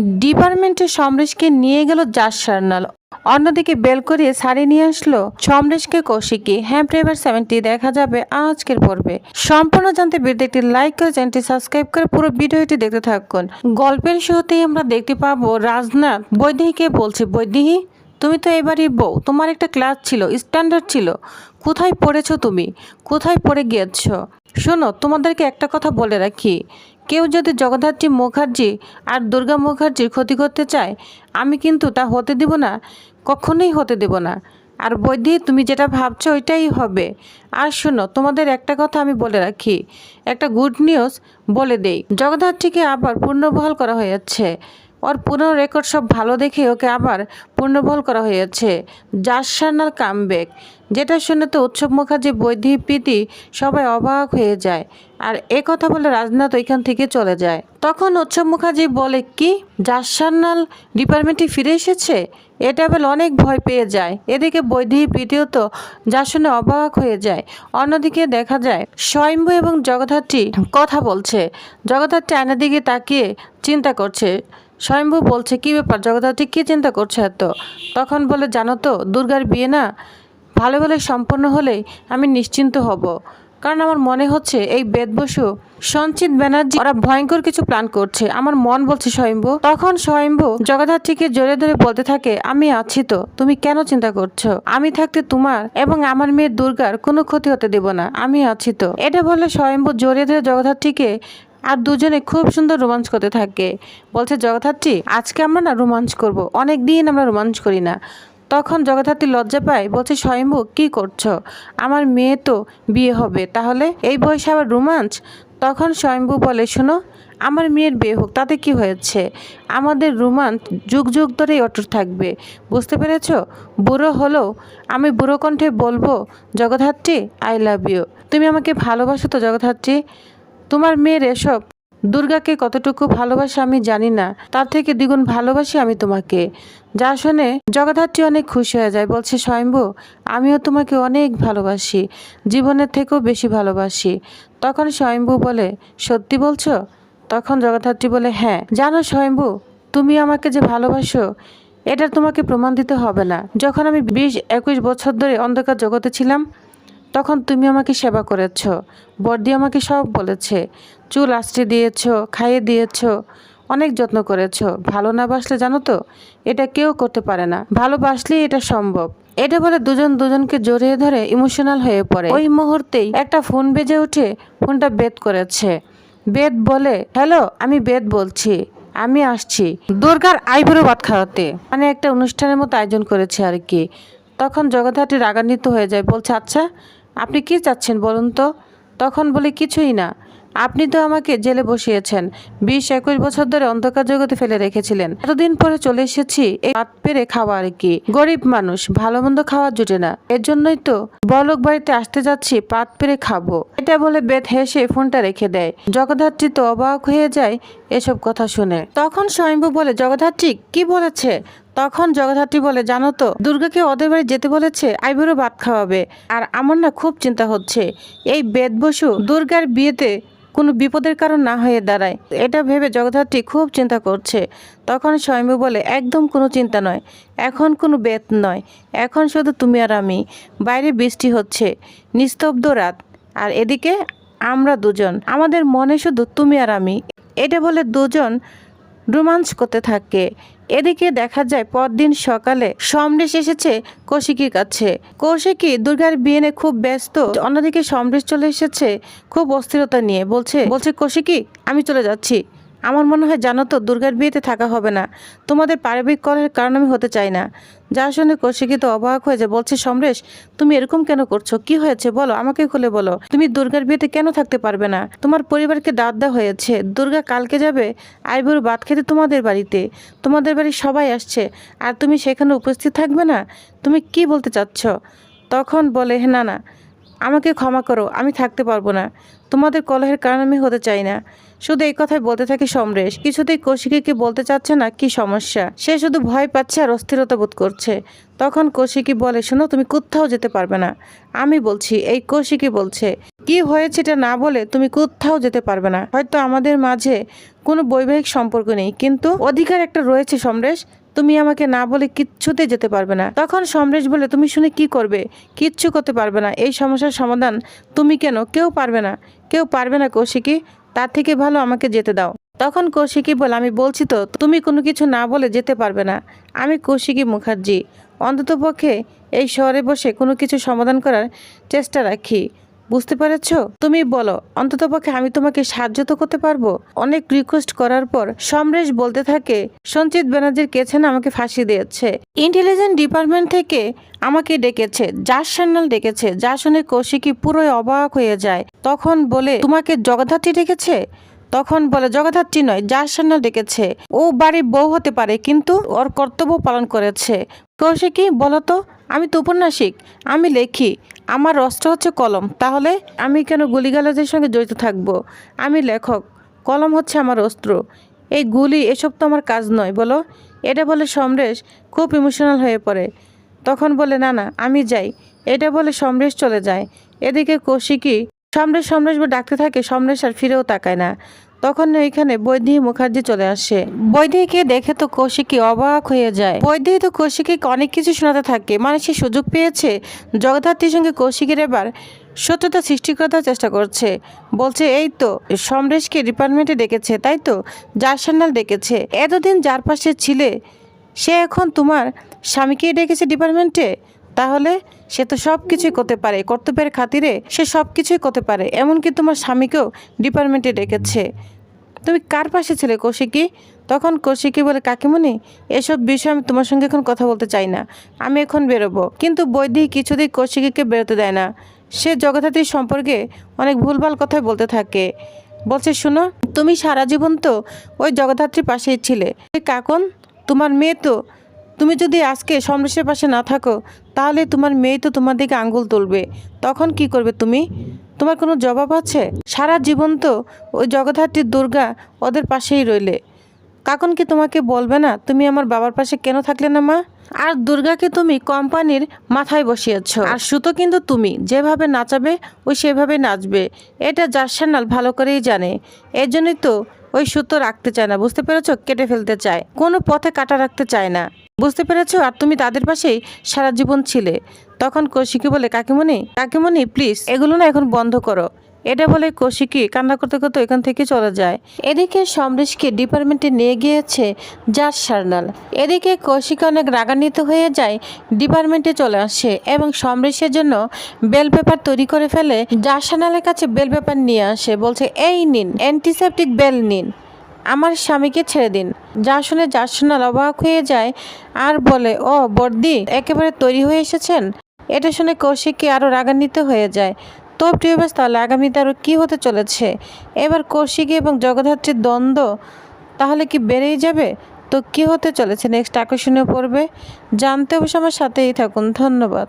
ডিপার্টমেন্টে সমরেশকে নিয়ে গেল জাস সার্নাল। অন্যদিকে বেল করিয়ে শাড়ি নিয়ে আসলো সমরেশকে কৌশিকী। হ্যাঁ প্রেভার সেভেন্টি দেখা যাবে আজকের পর্বে। সম্পূর্ণ জানতে ভিডিওটি লাইক করে চ্যানেলটি সাবস্ক্রাইব করে পুরো ভিডিওটি দেখতে থাকুন। গল্পের শুরুতেই আমরা দেখতে পাবো রাজনাথ। বৈদেহীকে বলছে বৈদেহী তুমি তো এবারই বউ। তোমার একটা ক্লাস ছিল, স্ট্যান্ডার্ড ছিল। কোথায় পড়েছো তুমি? কোথায় পড়ে গিয়েছ? শোনো, তোমাদেরকে একটা কথা বলে রাখি। কেউ যদি জগদ্ধাত্রী মুখার্জি আর দুর্গা মুখার্জির ক্ষতি করতে চায়, আমি কিন্তু তা হতে দেব না, কখনোই হতে দেব না। আর বৈদি তুমি যেটা ভাবছ ওইটাই হবে। আর শোনো, তোমাদের একটা কথা আমি বলে রাখি। একটা গুড নিউজ বলে দেই। জগদ্ধাত্রীকে আবার পুনর্বহাল করা হয়েছে। ওর পুরো রেকর্ড সব ভালো দেখে ওকে আবার পুনর্বহাল করা হয়েছে। জাস সান্নাল কামব্যাক। যেটা শুনে তো উৎসব মুখার্জি বৈধি প্রীতি সবাই অবাক হয়ে যায়। আর এ কথা বলে রাজনাথ ওইখান থেকে চলে যায়। তখন উৎসব মুখার্জি বলে, কি? জাস সান্নাল ডিপার্টমেন্টে ফিরে এসেছে? এটা বেল অনেক ভয় পেয়ে যায়। এদিকে প্রীতিও তো যা শুনে অবাক হয়ে যায়। অন্যদিকে দেখা যায়, স্বয়ম্ভু এবং জগদ্ধাত্রী কথা বলছে। জগদ্ধাত্রী আয়নার দিকে তাকিয়ে চিন্তা করছে। স্বয়ম্ভু বলছে, কি ব্যাপার? জগদ্ধাত্রী কী চিন্তা করছে এত? তখন বলে, জানো তো, দুর্গার বিয়ে না? ভালো ভালো সম্পন্ন হলেই আমি নিশ্চিন্ত হব। কারণ আমার মনে হচ্ছে এই বেদ বসু সঞ্চিত ব্যানার্জি ওরা ভয়ঙ্কর কিছু প্ল্যান করছে। আমার মন বলছে, স্বয়ম্ভু। তখন স্বয়ম্ভু জগদ্ধাত্রীকে জোরে ধরে বলতে থাকে, আমি আছি তো, তুমি কেন চিন্তা করছ? আমি থাকতে তোমার এবং আমার মেয়ে দুর্গার কোনো ক্ষতি হতে দেব না। আমি আছি তো। এটা বলে স্বয়ম্ভু জোরে ধরে জগদ্ধাত্রীকে আর দুজনে খুব সুন্দর রোমাঞ্চ করতে থাকে। বলছে, জগদ্ধাত্রী, আজকে আমরা না রোমাঞ্চ করব। অনেক দিন আমরা রোমাঞ্চ করি না। তখন জগদ্ধাত্রী লজ্জা পায়, বলছে, স্বয়ম্ভু, কি করছ? আমার মেয়ে তো বিয়ে হবে, তাহলে এই বয়সে আবার রোমাঞ্চ? তখন স্বয়ম্ভু বলে, শোনো, আমার মেয়ের বিয়ে হোক, তাতে কি হয়েছে? আমাদের রোমাঞ্চ যুগ যুগ ধরেই অটুট থাকবে, বুঝতে পেরেছ? বুড়ো হলেও আমি বুড়ো কণ্ঠে বলব, জগদ্ধাত্রী আই লাভ ইউ তুমি আমাকে ভালোবাসো তো, জগদ্ধাত্রী। তোমার মেয়ের এসব দুর্গাকে কতটুকু ভালোবাসে আমি জানি না। তার থেকে দ্বিগুণ ভালোবাসি আমি তোমাকে। যা শুনে জগদ্ধাত্রী অনেক খুশি হয়ে যায়, বলছে, স্বয়ম্ভু, আমিও তোমাকে অনেক ভালোবাসি, জীবনের থেকেও বেশি ভালোবাসি। তখন স্বয়ম্ভু বলে, সত্যি বলছো? তখন জগদ্ধাত্রী বলে হ্যাঁ জানো স্বয়ম্ভু, তুমি আমাকে যে ভালোবাসো, এটা তোমাকে প্রমাণ দিতে হবে না। যখন আমি বিশ, একুশ বছর ধরে অন্ধকার জগতে ছিলাম তখন তুমি আমাকে সেবা করেছ, বর্দি আমাকে সব বলেছে, চুল আশ্রে দিয়েছ, খাইয়ে দিয়েছ, অনেক যত্ন করেছ, ভালো না বাসলে জানো তো, এটা কেউ করতে পারে না। ভালোবাসলেই এটা সম্ভব। এটা বলে দুজন দুজনকে জড়িয়ে ধরে ইমোশনাল হয়ে পড়ে। ওই মুহূর্তেই একটা ফোন বেজে উঠে ফোনটা বেদ করেছে। বেদ বলে, হ্যালো, আমি বেদ বলছি, আমি আসছি। দুর্গার আইবুড়ো ভাত খাওয়াতে। মানে একটা অনুষ্ঠানের মতো আয়োজন করেছে আর কি। তখন জগদ্ধাত্রী রাগান্বিত হয়ে যায়, বলছে আচ্ছা আপনি কি চাচ্ছেন বলুন তো? তখন বলে, কিছুই না। আপনি তো আমাকে জেলে বসিয়েছেন। বিশ একুশ বছর ধরে অন্ধকার জগতে ফেলে রেখেছিলেন। এতদিন পরে চলে এসেছি, এই হাত পেরে খাওয়া আর কি। গরিব মানুষ, ভালো মন্দ খাওয়া জুটে না। এর জন্যই তো বলক বাড়িতে আসতে যাচ্ছি, পাত পেরে খাব। এটা বলে বেদ হেসে ফোনটা রেখে দেয়। জগদ্ধাত্রী তো অবাক হয়ে যায় এসব কথা শুনে। তখন স্বয়ম্ভু বলে, জগদ্ধাত্রী, কি বলেছে? তখন জগদ্ধাত্রী বলে, জানো তো, দুর্গাকে ওদের বাড়ি যেতে বলেছে, আইবুড়ো ভাত খাওয়াবে। আর আমার না খুব চিন্তা হচ্ছে। এই বেদ বসু দুর্গার বিয়েতে কোনো বিপদের কারণ না হয়ে দাঁড়ায়। এটা ভেবে জগদ্ধাত্রী খুব চিন্তা করছে। তখন স্বয়ম্ভু বলে, একদম কোনো চিন্তা নয়। এখন কোনো বেত নয়। এখন শুধু তুমি আর আমি। বাইরে বৃষ্টি হচ্ছে। নিস্তব্ধ রাত। আর এদিকে আমরা দুজন। আমাদের মনে শুধু তুমি আর আমি। এটা বলে দুজন রোমাঞ্চ করতে থাকে। এদিকে দেখা যায় পরদিন সকালে সমরেশ এসেছে কৌশিকীর কাছে। কৌশিকী দুর্গার বিয়ে খুব ব্যস্ত। অন্যদিকে সমরেশ চলে এসেছে খুব অস্থিরতা নিয়ে। বলছে বলছে, কৌশিকী, আমি চলে যাচ্ছি। আমার মনে হয় জানো তো দুর্গার বিয়েতে থাকা হবে না। তোমাদের পারিবারিক কলের কারণ আমি হতে চাই না। যা শুনে কৌশিকী তো অবাক হয়ে যায় বলছে সমরেশ তুমি এরকম কেন করছ? কি হয়েছে? বলো আমাকে খুলে বলো। তুমি দুর্গার বিয়েতে কেন থাকতে পারবে না? তোমার পরিবারকে দাঁত দেওয়া হয়েছে। দুর্গা কালকে যাবে আইবুর বাদ খেতে তোমাদের বাড়িতে। তোমাদের বাড়ি সবাই আসছে। আর তুমি সেখানে উপস্থিত থাকবে না? তুমি কি বলতে চাচ্ছ? তখন বলে "হে, না না আমাকে ক্ষমা করো, আমি থাকতে পারব না। তোমাদের কলহের কারণ আমি হতে চাই না। শুধু এই কথাই বলতে থাকে সমরেশ। কিছুতেই কৌশিকীকে বলতে চাচ্ছে না, কি সমস্যা? সে শুধু ভয় পাচ্ছে আর অস্থিরতা বোধ করছে। তখন কৌশিকী বলে, শোনো, তুমি কোথাও যেতে পারবে না। আমি বলছি, এই কৌশিকী বলছে, কি হয়েছে এটা না বলে তুমি কোথাও যেতে পারবে না। হয়তো আমাদের মাঝে কোনো বৈবাহিক সম্পর্ক নেই, কিন্তু অধিকার একটা রয়েছে সমরেশ। তুমি আমাকে না বলে কিচ্ছুতে যেতে পারবে না। তখন সমরেশ বলে, তুমি শুনে কি করবে? কিচ্ছু করতে পারবে না। এই সমস্যার সমাধান তুমি কেন? কেউ পারবে না। কেউ পারবে না কৌশিকী। তার থেকে ভালো আমাকে যেতে দাও। তখন কৌশিকী বলে, আমি বলছি তো, তুমি কোনো কিছু না বলে যেতে পারবে না। আমি কৌশিকী মুখার্জি। অন্ততপক্ষে এই শহরে বসে কোনো কিছু সমাধান করার চেষ্টা রাখি। বুঝতে পেরেছ? তুমি বলো অন্ততপক্ষে আমি তোমাকে সাহায্য তো করতে পারব। অনেক রিকোয়েস্ট করার পর সমরেশ বলতে থাকে, সঞ্চিত ব্যানার্জির কেছেন আমাকে ফাঁসি দিয়েছে। ইন্টেলিজেন্ট ডিপার্টমেন্ট থেকে আমাকে ডেকেছে, যার সান্যাল ডেকেছে যা শুনে কৌশিকী পুরোই অবাক হয়ে যায়। তখন বলে, তোমাকে জগদ্ধাত্রী ডেকেছে? তখন বলে, জগদ্ধাত্রী নয়, যার সান্যাল ডেকেছে। ও বাড়ির বউ হতে পারে, কিন্তু ওর কর্তব্য পালন করেছে। কৌশিকী, বলো তো আমি তো উপন্যাসিক, আমি লেখি, আমার অস্ত্র হচ্ছে কলম, তাহলে আমি কেন গুলিগালাজের সঙ্গে জড়িত থাকব? আমি লেখক, কলম হচ্ছে আমার অস্ত্র, এই গুলি এসব তো আমার কাজ নয়, বলো? এটা বলে সমরেশ খুব ইমোশনাল হয়ে পড়ে, তখন বলে, না না, আমি যাই। এটা বলে সমরেশ চলে যায়, এদিকে কৌশিকী, সমরেশ সমরেশ ডাকতে থাকে, সমরেশ আর ফিরেও তাকায় না তখন এইখানে বৈদেহী মুখার্জি চলে আসে। বৈদেহীকে দেখে তো কৌশিকী অবাক হয়ে যায়। বৈদেহী তো কৌশিকীকে অনেক কিছু শোনাতে থাকে মানে সে সুযোগ পেয়েছে। জগদ্ধাত্রীর সঙ্গে কৌশিকের এবার সত্যতা সৃষ্টি করার চেষ্টা করছে। বলছে, এই তো, সমরেশকে ডিপার্টমেন্টে ডেকেছে, তাই তো? যার সান্যাল ডেকেছে। এতদিন যার পাশে ছিলে, সে এখন তোমার স্বামীকেই ডেকেছে ডিপার্টমেন্টে? তাহলে সে তো সব কিছুই করতে পারে, কর্তব্যের খাতিরে সে সব কিছুই করতে পারে। এমনকি তোমার স্বামীকেও ডিপার্টমেন্টে ডেকেছে। তুমি কার পাশে ছিলে কৌশিকী? তখন কৌশিকী বলে, কাকিমণি, এসব বিষয়ে আমি তোমার সঙ্গে এখন কথা বলতে চাই না। আমি এখন বেরোবো। কিন্তু বৈদেহী কিছুতেই কৌশিকীকে বেরোতে দেয় না। সে জগদ্ধাত্রীর সম্পর্কে অনেক ভুলভাল কথাই বলতে থাকে। বলছে, শুনো, তুমি সারা জীবন তো ওই জগদ্ধাত্রীর পাশেই ছিলে। কাকন, তোমার মেয়ে তো তুমি যদি আজকে সমরেশের পাশে না থাকো, তাহলে তোমার মেয়ে তো তোমার দিকে আঙ্গুল তুলবে। তখন কি করবে তুমি? তোমার কোনো জবাব আছে? সারা জীবন তো ওই জগদ্ধাত্রীর দুর্গা ওদের পাশেই রইলে। কাকন কি তোমাকে বলবে না, তুমি আমার বাবার পাশে কেন থাকলে না মা? আর দুর্গাকে তুমি কোম্পানির মাথায় বসিয়েছ। আর সুতো কিন্তু তুমি, যেভাবে নাচাবে, ওই সেভাবে নাচবে। এটা জার্সানাল ভালো করেই জানে। এর জন্যই তো ওই সুতো রাখতে চায় না, বুঝতে পেরেছ? কেটে ফেলতে চায়। কোনো পথে কাটা রাখতে চায় না। বুঝতে পেরেছ? আর তুমি তাদের পাশেই সারা জীবন ছিলে। তখন কৌশিকি বলে, কাকিমণি কাকিমণি প্লিজ এগুলো না এখন বন্ধ করো। এটা বলে কৌশিকী কান্না করতে করতে এখান থেকে চলে যায়। এদিকে সমরেশকে ডিপার্টমেন্টে নিয়ে গিয়েছে জাজ সার্নাল। এদিকে কৌশিকা অনেক রাগান্বিত হয়ে যায় ডিপার্টমেন্টে চলে আসে এবং সমরেশের জন্য বেল পেপার তৈরি করে ফেলে। জাজ সার্নালের কাছে বেল পেপার নিয়ে আসে, বলছে, এই নিন অ্যান্টিসেপটিক বেল নিন, আমার স্বামীকে ছেড়ে দিন। যা শুনে যা শোনাল অবাক হয়ে যায় আর বলে, ও বর্দি, একেবারে তৈরি হয়ে এসেছেন? এটা শুনে কৌশিককে আরও রাগান্বিত হয়ে যায়। তো প্রিয় প্রিয়বাস তাহলে আগামীতে আরও কী হতে চলেছে? এবার কৌশিকী এবং জগদ্ধাত্রীর দ্বন্দ্ব তাহলে কি বেড়েই যাবে? তো কী হতে চলেছে? নেক্সট আকর্ষণীয় পড়বে জানতে অবশ্য আমার সাথেই থাকুন। ধন্যবাদ।